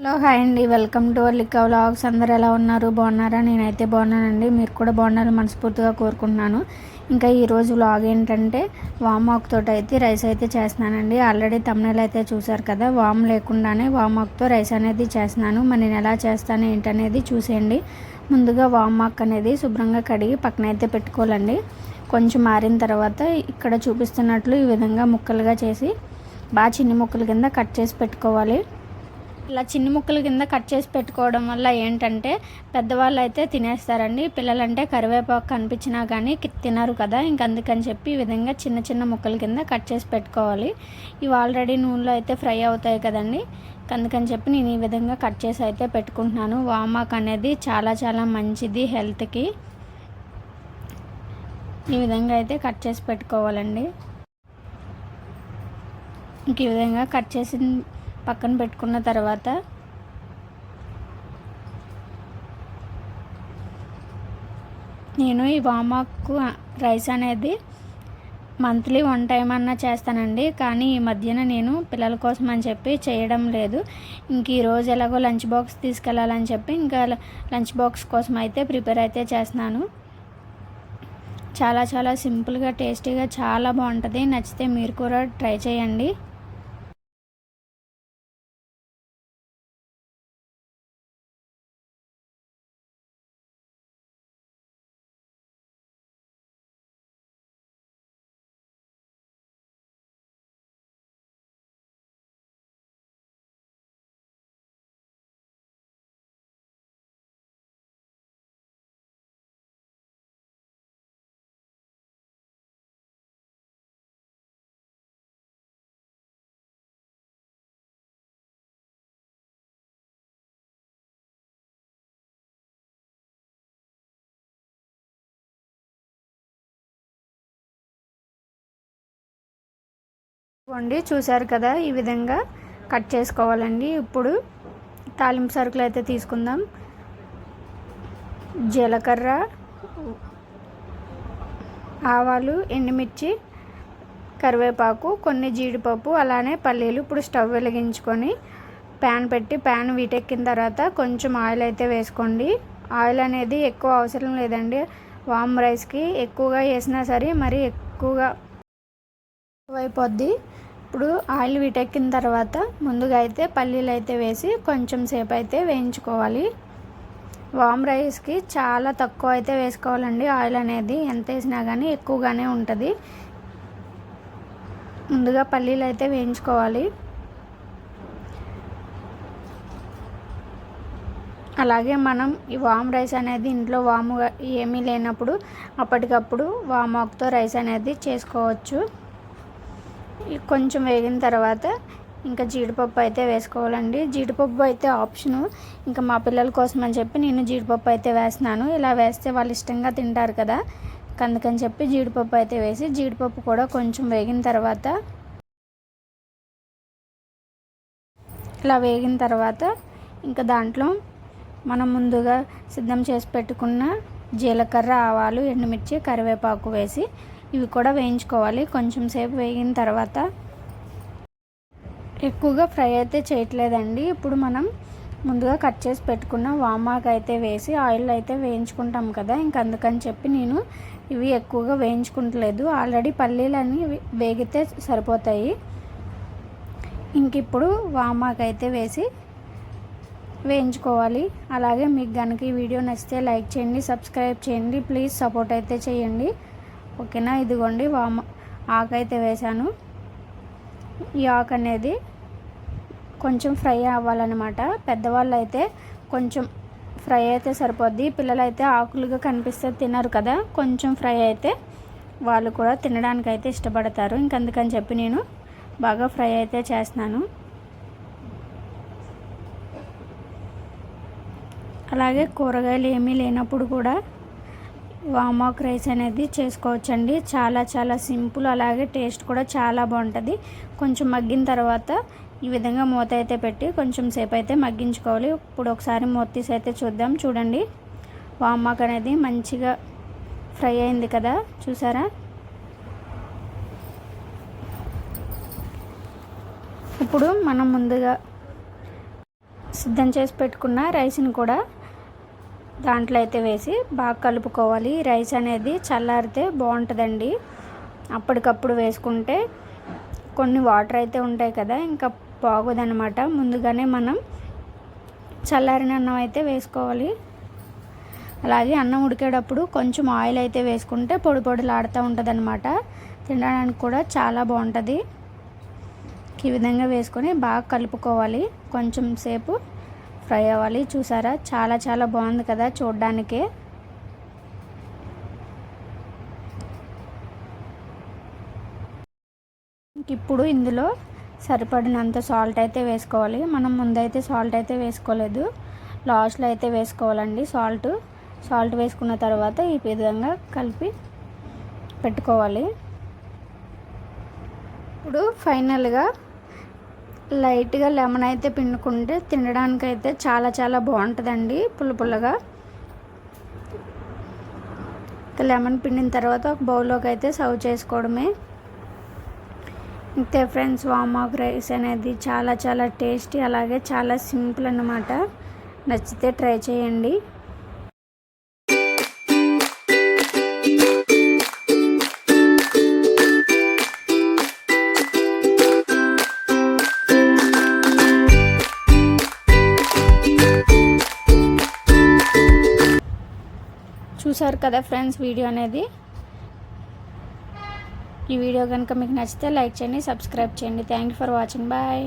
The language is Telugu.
హలో హాయ్ అండి. వెల్కమ్ టు లిక్కా వ్లాగ్స్. అందరు ఎలా ఉన్నారు? బాగున్నారా? నేనైతే బాగున్నానండి. మీరు కూడా బాగున్నారు మనస్ఫూర్తిగా కోరుకుంటున్నాను. ఇంకా ఈరోజు వ్లాగ్ ఏంటంటే వామ్ తోటి అయితే రైస్ అయితే చేస్తున్నానండి. ఆల్రెడీ తమిళ అయితే చూసారు కదా వామ్ లేకుండానే వామ్ రైస్ అనేది చేస్తున్నాను. మరి నేను ఎలా చేస్తాను ఏంటనేది చూసేయండి. ముందుగా వామ్ అనేది శుభ్రంగా కడిగి పక్కన అయితే పెట్టుకోవాలండి. కొంచెం మారిన తర్వాత ఇక్కడ చూపిస్తున్నట్లు ఈ విధంగా ముక్కలుగా చేసి బాగా చిన్ని ముక్కల కింద కట్ చేసి పెట్టుకోవాలి. ఇలా చిన్ని ముక్కల కింద కట్ చేసి పెట్టుకోవడం వల్ల ఏంటంటే పెద్దవాళ్ళు అయితే తినేస్తారండి పిల్లలంటే కరివేపాకు కనిపించినా కానీ తినరు కదా. ఇంక అందుకని చెప్పి ఈ విధంగా చిన్న చిన్న ముక్కల కింద కట్ చేసి పెట్టుకోవాలి. ఇవి ఆల్రెడీ నూనెలో అయితే ఫ్రై అవుతాయి కదండి. అందుకని చెప్పి నేను ఈ విధంగా కట్ చేసి అయితే పెట్టుకుంటున్నాను. వామాక్ అనేది చాలా చాలా మంచిది హెల్త్కి ఈ విధంగా అయితే కట్ చేసి పెట్టుకోవాలండి. ఇంక ఈ విధంగా కట్ చేసిన పక్కన పెట్టుకున్న తర్వాత నేను ఈ వామాకు రైస్ అనేది మంత్లీ వన్ టైం అన్నా చేస్తానండి. కానీ ఈ మధ్యన నేను పిల్లల కోసం అని చెప్పి చేయడం లేదు. ఇంక ఈరోజు ఎలాగో లంచ్ బాక్స్ తీసుకెళ్ళాలని చెప్పి ఇంకా లంచ్ బాక్స్ కోసం అయితే ప్రిపేర్ అయితే చేస్తున్నాను. చాలా చాలా సింపుల్గా టేస్టీగా చాలా బాగుంటుంది. నచ్చితే మీరు కూడా ట్రై చేయండి. వండి చూసారు కదా ఈ విధంగా కట్ చేసుకోవాలండి. ఇప్పుడు తాలింపు సరుకులు అయితే తీసుకుందాం. జీలకర్ర ఆవాలు ఎండుమిర్చి కరివేపాకు కొన్ని జీడిపప్పు అలానే పల్లీలు ఇప్పుడు స్టవ్ వెలిగించుకొని ప్యాన్ పెట్టి ప్యాన్ వీటెక్కిన తర్వాత కొంచెం ఆయిల్ అయితే వేసుకోండి. ఆయిల్ అనేది ఎక్కువ అవసరం లేదండి. వామ్ రైస్కి ఎక్కువగా వేసినా సరే మరి ఎక్కువగా అయిపోద్ది ఇప్పుడు ఆయిల్ వీటెక్కిన తర్వాత ముందుగా అయితే పల్లీలు అయితే వేసి కొంచెం సేపు అయితే వేయించుకోవాలి. వామ్ రైస్కి చాలా తక్కువ అయితే వేసుకోవాలండి. ఆయిల్ అనేది ఎంత వేసినా కానీ ఎక్కువగానే ఉంటుంది. ముందుగా పల్లీలు అయితే వేయించుకోవాలి. అలాగే మనం ఈ వామ్ రైస్ అనేది ఇంట్లో వాము ఏమీ లేనప్పుడు అప్పటికప్పుడు వామాకుతో రైస్ అనేది చేసుకోవచ్చు. కొంచెం వేగిన తర్వాత ఇంకా జీడిపప్పు అయితే వేసుకోవాలండి. జీడిపప్పు అయితే ఆప్షను. ఇంకా మా పిల్లల కోసం అని చెప్పి నేను జీడిపప్పు అయితే వేస్తున్నాను. ఇలా వేస్తే వాళ్ళు ఇష్టంగా తింటారు కదా. అందుకని చెప్పి జీడిపప్పు అయితే వేసి జీడిపప్పు కూడా కొంచెం వేగిన తర్వాత ఇలా వేగిన తర్వాత ఇంకా దాంట్లో మనం ముందుగా సిద్ధం చేసి పెట్టుకున్న జీలకర్ర ఆవాలు ఎండుమిర్చి కరివేపాకు వేసి ఇవి కూడా వేయించుకోవాలి. కొంచెం సేపు వేగిన తర్వాత ఎక్కువగా ఫ్రై అయితే చేయట్లేదండి. ఇప్పుడు మనం ముందుగా కట్ చేసి పెట్టుకున్న వామాకు అయితే వేసి ఆయిల్ అయితే వేయించుకుంటాం కదా. ఇంక అందుకని చెప్పి నేను ఇవి ఎక్కువగా వేయించుకుంటలేదు. ఆల్రెడీ పల్లీలన్నీ వేగితే సరిపోతాయి. ఇంక ఇప్పుడు వామాక్ అయితే వేసి వేయించుకోవాలి. అలాగే మీకు కనుక ఈ వీడియో నచ్చితే లైక్ చేయండి సబ్స్క్రైబ్ చేయండి. ప్లీజ్ సపోర్ట్ అయితే చేయండి. ఓకేనా? ఇదిగోండి వామ ఆకు అయితే వేసాను ఈ ఆకు అనేది కొంచెం ఫ్రై అవ్వాలన్నమాట. పెద్దవాళ్ళు అయితే కొంచెం ఫ్రై అయితే సరిపోద్ది. పిల్లలు అయితే ఆకులుగా కనిపిస్తే తినరు కదా కొంచెం ఫ్రై అయితే వాళ్ళు కూడా తినడానికి అయితే ఇష్టపడతారు. ఇంకందుకని చెప్పి నేను బాగా ఫ్రై అయితే చేస్తున్నాను. అలాగే కూరగాయలు ఏమీ లేనప్పుడు కూడా వామాక్ రైస్ అనేది చేసుకోవచ్చండి. చాలా చాలా సింపుల్ అలాగే టేస్ట్ కూడా చాలా బాగుంటుంది. కొంచెం మగ్గిన తర్వాత ఈ విధంగా మూత అయితే పెట్టి కొంచెం సేపు అయితే మగ్గించుకోవాలి. ఇప్పుడు ఒకసారి మూత తీసి అయితే చూద్దాం. చూడండి. వామాక్ అనేది మంచిగా ఫ్రై అయింది కదా. చూసారా? ఇప్పుడు మనం ముందుగా సిద్ధం చేసి పెట్టుకున్న రైస్ని కూడా దాంట్లో అయితే వేసి బాగా కలుపుకోవాలి. రైస్ అనేది చల్లారితే బాగుంటుందండి. అప్పటికప్పుడు వేసుకుంటే కొన్ని వాటర్ అయితే ఉంటాయి కదా ఇంకా బాగోదనమాట ముందుగానే మనం చల్లారిన అన్నం అయితే వేసుకోవాలి. అలాగే అన్నం ఉడికేటప్పుడు కొంచెం ఆయిల్ అయితే వేసుకుంటే పొడి పొడిలాడుతూ ఉంటుంది అనమాట తినడానికి కూడా చాలా బాగుంటుంది. ఈ విధంగా వేసుకొని బాగా కలుపుకోవాలి. కొంచెం సేపు ఫ్రై అవ్వాలి. చూసారా? చాలా చాలా బాగుంది కదా చూడ్డానికే. ఇప్పుడు ఇందులో సరిపడినంత సాల్ట్ అయితే వేసుకోవాలి. మనం ముందైతే సాల్ట్ అయితే వేసుకోలేదు. లాస్ట్లో అయితే వేసుకోవాలండి సాల్ట్. సాల్ట్ వేసుకున్న తర్వాత ఈ విధంగా కలిపి పెట్టుకోవాలి. ఇప్పుడు ఫైనల్గా లైట్గా లెమన్ అయితే పిండుకుంటే తినడానికి అయితే చాలా చాలా బాగుంటుందండి పుల్ల పుల్లగా. లెమన్ పిండిన తర్వాత ఒక బౌల్లోకి అయితే సర్వ్ చేసుకోవడమే. అంతే ఫ్రెండ్స్ వామాక్ రైస్ అనేది చాలా చాలా టేస్టీ అలాగే చాలా సింపుల్ అన్నమాట. నచ్చితే ట్రై చేయండి. చూసారు కదా ఫ్రెండ్స్ వీడియో అనేది? ఈ వీడియో కనుక మీకు నచ్చితే లైక్ చేయండి సబ్స్క్రైబ్ చేయండి. Thank you for watching bye